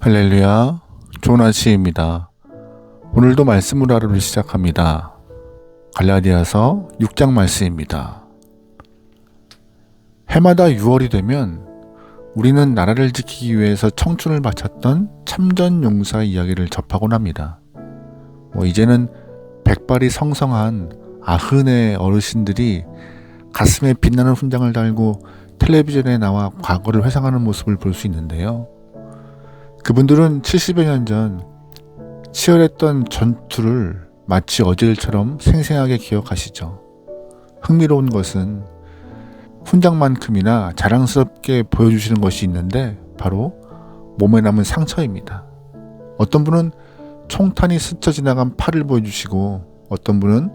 할렐루야, 좋은 아침입니다. 오늘도 말씀을 하루를 시작합니다. 갈라디아서 6장 말씀입니다. 해마다 6월이 되면 우리는 나라를 지키기 위해서 청춘을 바쳤던 참전 용사 이야기를 접하곤 합니다. 뭐 이제는 백발이 성성한 아흔의 어르신들이 가슴에 빛나는 훈장을 달고 텔레비전에 나와 과거를 회상하는 모습을 볼 수 있는데요. 그분들은 70여 년 전 치열했던 전투를 마치 어제일처럼 생생하게 기억하시죠. 흥미로운 것은 훈장만큼이나 자랑스럽게 보여주시는 것이 있는데 바로 몸에 남은 상처입니다. 어떤 분은 총탄이 스쳐 지나간 팔을 보여주시고 어떤 분은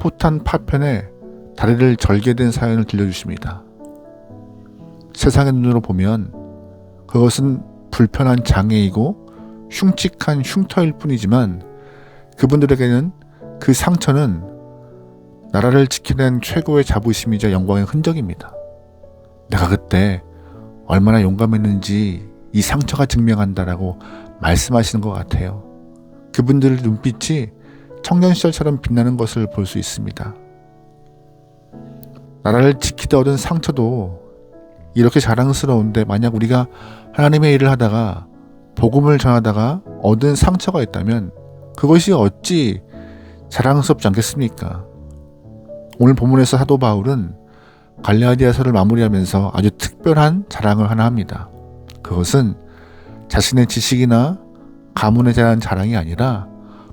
포탄 파편에 다리를 절개된 사연을 들려주십니다. 세상의 눈으로 보면 그것은 불편한 장애이고 흉측한 흉터일 뿐이지만 그분들에게는 그 상처는 나라를 지키는 최고의 자부심이자 영광의 흔적입니다. 내가 그때 얼마나 용감했는지 이 상처가 증명한다라고 말씀하시는 것 같아요. 그분들 눈빛이 청년 시절처럼 빛나는 것을 볼 수 있습니다. 나라를 지키다 얻은 상처도 이렇게 자랑스러운데 만약 우리가 하나님의 일을 하다가 복음을 전하다가 얻은 상처가 있다면 그것이 어찌 자랑스럽지 않겠습니까? 오늘 본문에서 사도 바울은 갈라디아서를 마무리하면서 아주 특별한 자랑을 하나 합니다. 그것은 자신의 지식이나 가문에 대한 자랑이 아니라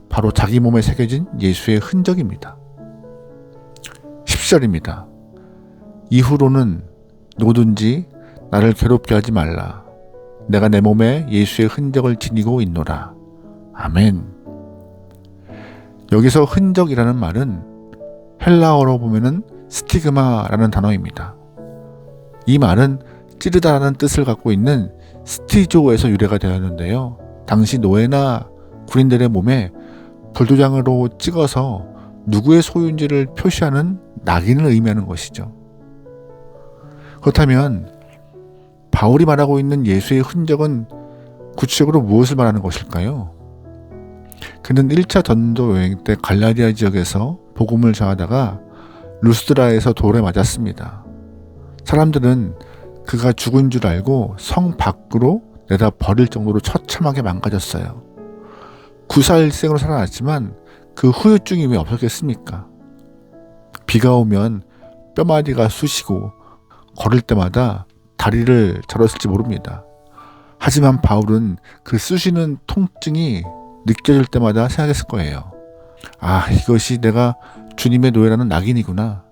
바로 자기 몸에 새겨진 예수의 흔적입니다. 10절입니다. 이후로는 누구든지 나를 괴롭게 하지 말라. 내가 내 몸에 예수의 흔적을 지니고 있노라. 아멘. 여기서 흔적이라는 말은 헬라어로 보면은 스티그마라는 단어입니다. 이 말은 찌르다라는 뜻을 갖고 있는 스티조에서 유래가 되었는데요. 당시 노예나 군인들의 몸에 불도장으로 찍어서 누구의 소유인지를 표시하는 낙인을 의미하는 것이죠. 그렇다면 바울이 말하고 있는 예수의 흔적은 구체적으로 무엇을 말하는 것일까요? 그는 1차 전도 여행 때 갈라디아 지역에서 복음을 전하다가 루스드라에서 돌에 맞았습니다. 사람들은 그가 죽은 줄 알고 성 밖으로 내다 버릴 정도로 처참하게 망가졌어요. 구사일생으로 살아났지만 그 후유증이 왜 없었겠습니까? 비가 오면 뼈마디가 쑤시고 걸을 때마다 다리를 절었을지 모릅니다. 하지만 바울은 그 쑤시는 통증이 느껴질 때마다 생각했을 거예요. 아, 이것이 내가 주님의 노예라는 낙인이구나.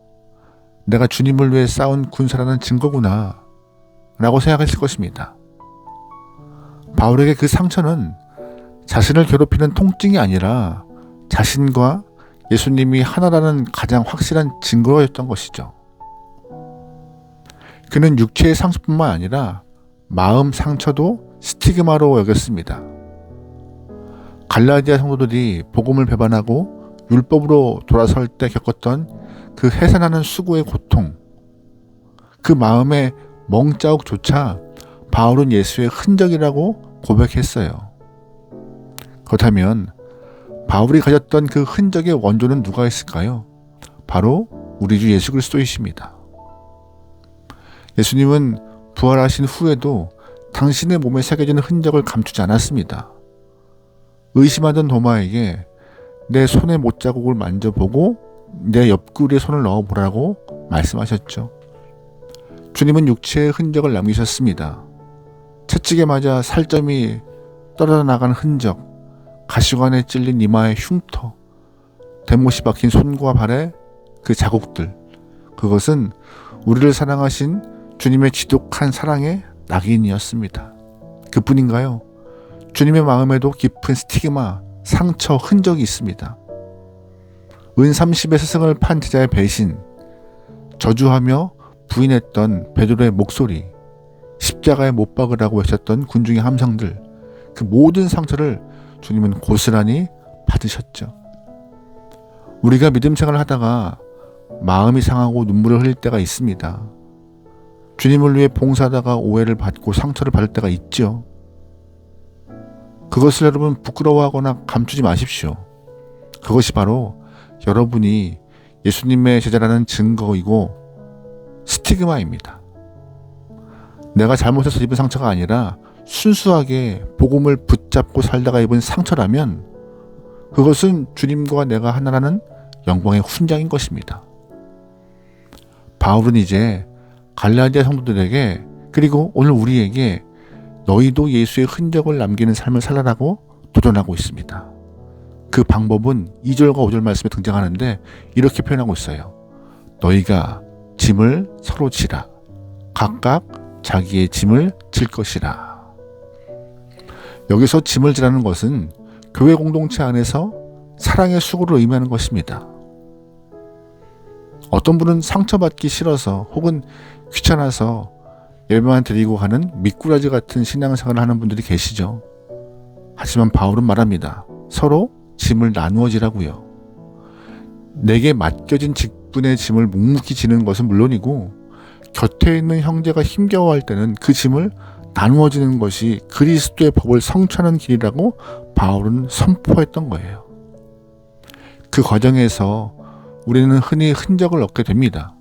내가 주님을 위해 싸운 군사라는 증거구나. 라고 생각했을 것입니다. 바울에게 그 상처는 자신을 괴롭히는 통증이 아니라 자신과 예수님이 하나라는 가장 확실한 증거였던 것이죠. 그는 육체의 상처뿐만 아니라 마음 상처도 스티그마로 여겼습니다. 갈라디아 성도들이 복음을 배반하고 율법으로 돌아설 때 겪었던 그 해산하는 수고의 고통, 그 마음의 멍자국조차 바울은 예수의 흔적이라고 고백했어요. 그렇다면 바울이 가졌던 그 흔적의 원조는 누가 있을까요? 바로 우리 주 예수 그리스도이십니다. 예수님은 부활하신 후에도 당신의 몸에 새겨진 흔적을 감추지 않았습니다. 의심하던 도마에게 내 손의 못자국을 만져보고 내 옆구리에 손을 넣어보라고 말씀하셨죠. 주님은 육체의 흔적을 남기셨습니다. 채찍에 맞아 살점이 떨어져 나간 흔적, 가시관에 찔린 이마의 흉터, 대못이 박힌 손과 발의 그 자국들, 그것은 우리를 사랑하신 주님의 지독한 사랑의 낙인이었습니다. 그뿐인가요? 주님의 마음에도 깊은 스티그마, 상처, 흔적이 있습니다. 은 30의 스승을 판 제자의 배신, 저주하며 부인했던 베드로의 목소리, 십자가에 못 박으라고 하셨던 군중의 함성들, 그 모든 상처를 주님은 고스란히 받으셨죠. 우리가 믿음 생활을 하다가 마음이 상하고 눈물을 흘릴 때가 있습니다. 주님을 위해 봉사하다가 오해를 받고 상처를 받을 때가 있죠. 그것을 여러분 부끄러워하거나 감추지 마십시오. 그것이 바로 여러분이 예수님의 제자라는 증거이고 스티그마입니다. 내가 잘못해서 입은 상처가 아니라 순수하게 복음을 붙잡고 살다가 입은 상처라면 그것은 주님과 내가 하나라는 영광의 훈장인 것입니다. 바울은 이제 갈라디아 성도들에게 그리고 오늘 우리에게 너희도 예수의 흔적을 남기는 삶을 살라라고 도전하고 있습니다. 그 방법은 2절과 5절 말씀에 등장하는데 이렇게 표현하고 있어요. 너희가 짐을 서로 지라. 각각 자기의 짐을 질 것이라. 여기서 짐을 지라는 것은 교회 공동체 안에서 사랑의 수고를 의미하는 것입니다. 어떤 분은 상처받기 싫어서 혹은 귀찮아서 예배만 드리고 가는 미꾸라지 같은 신앙생활을 하는 분들이 계시죠. 하지만 바울은 말합니다. 서로 짐을 나누어지라고요. 내게 맡겨진 직분의 짐을 묵묵히 지는 것은 물론이고 곁에 있는 형제가 힘겨워할 때는 그 짐을 나누어지는 것이 그리스도의 법을 성취하는 길이라고 바울은 선포했던 거예요. 그 과정에서 우리는 흔히 흔적을 얻게 됩니다.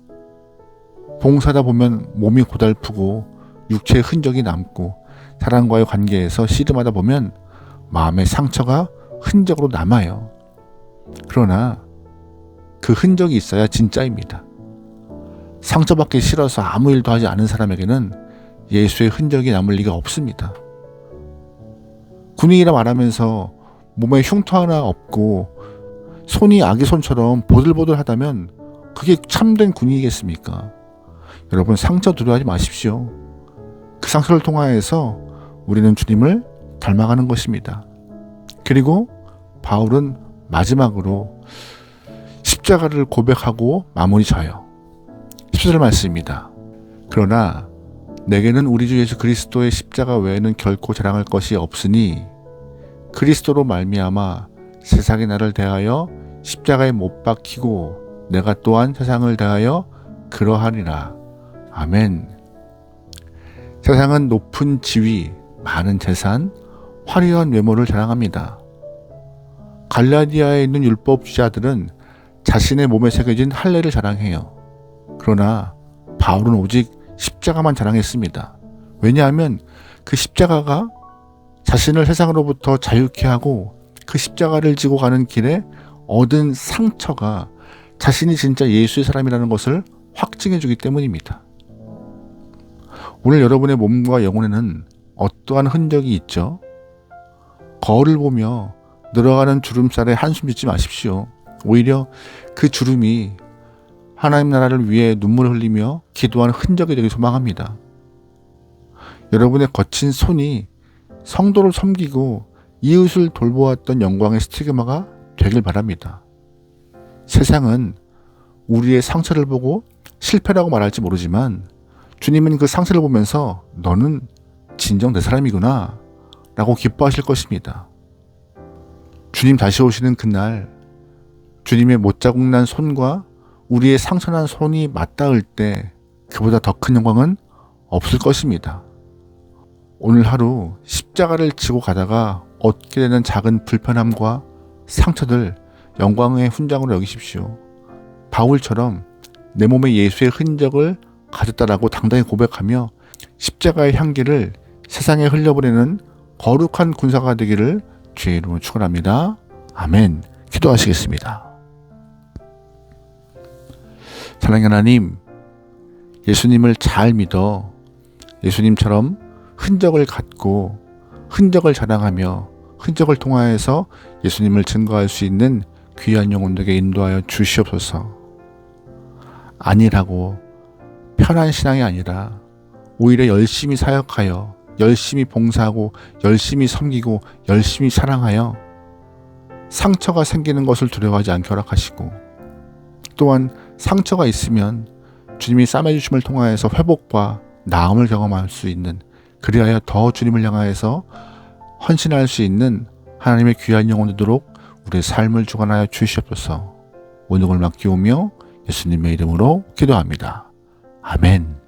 봉사다 보면 몸이 고달프고 육체의 흔적이 남고 사람과의 관계에서 씨름하다 보면 마음의 상처가 흔적으로 남아요. 그러나 그 흔적이 있어야 진짜입니다. 상처받기 싫어서 아무 일도 하지 않은 사람에게는 예수의 흔적이 남을 리가 없습니다. 군인이라 말하면서 몸에 흉터 하나 없고 손이 아기 손처럼 보들보들하다면 그게 참된 군인이겠습니까? 여러분 상처 두려워하지 마십시오. 그 상처를 통하여서 우리는 주님을 닮아가는 것입니다. 그리고 바울은 마지막으로 십자가를 고백하고 마무리 져요. 10절 말씀입니다. 그러나 내게는 우리 주 예수 그리스도의 십자가 외에는 결코 자랑할 것이 없으니 그리스도로 말미암아 세상이 나를 대하여 십자가에 못 박히고 내가 또한 세상을 대하여 그러하리라. 아멘. 세상은 높은 지위, 많은 재산, 화려한 외모를 자랑합니다. 갈라디아에 있는 율법주자들은 자신의 몸에 새겨진 할례를 자랑해요. 그러나 바울은 오직 십자가만 자랑했습니다. 왜냐하면 그 십자가가 자신을 세상으로부터 자유케 하고 그 십자가를 지고 가는 길에 얻은 상처가 자신이 진짜 예수의 사람이라는 것을 확증해 주기 때문입니다. 오늘 여러분의 몸과 영혼에는 어떠한 흔적이 있죠? 거울을 보며 늘어가는 주름살에 한숨 짓지 마십시오. 오히려 그 주름이 하나님 나라를 위해 눈물을 흘리며 기도하는 흔적이 되길 소망합니다. 여러분의 거친 손이 성도를 섬기고 이웃을 돌보았던 영광의 스티그마가 되길 바랍니다. 세상은 우리의 상처를 보고 실패라고 말할지 모르지만 주님은 그 상처를 보면서 너는 진정 내 사람이구나 라고 기뻐하실 것입니다. 주님 다시 오시는 그날 주님의 못자국 난 손과 우리의 상처난 손이 맞닿을 때 그보다 더 큰 영광은 없을 것입니다. 오늘 하루 십자가를 지고 가다가 얻게 되는 작은 불편함과 상처들 영광의 훈장으로 여기십시오. 바울처럼 내 몸에 예수의 흔적을 가졌다라고 당당히 고백하며 십자가의 향기를 세상에 흘려보내는 거룩한 군사가 되기를 주의 이름으로 축원합니다. 아멘. 기도하시겠습니다. 사랑의 하나님, 예수님을 잘 믿어 예수님처럼 흔적을 갖고 흔적을 자랑하며 흔적을 통하여서 예수님을 증거할 수 있는 귀한 영혼들에게 인도하여 주시옵소서. 아니라고 편한 신앙이 아니라 오히려 열심히 사역하여 열심히 봉사하고 열심히 섬기고 열심히 사랑하여 상처가 생기는 것을 두려워하지 않게 허락하시고 또한 상처가 있으면 주님이 싸매주심을 통하여서 회복과 나음을 경험할 수 있는 그리하여 더 주님을 향하여서 헌신할 수 있는 하나님의 귀한 영혼 되도록 우리의 삶을 주관하여 주시옵소서 오늘을 맡기오며 예수님의 이름으로 기도합니다. 아멘.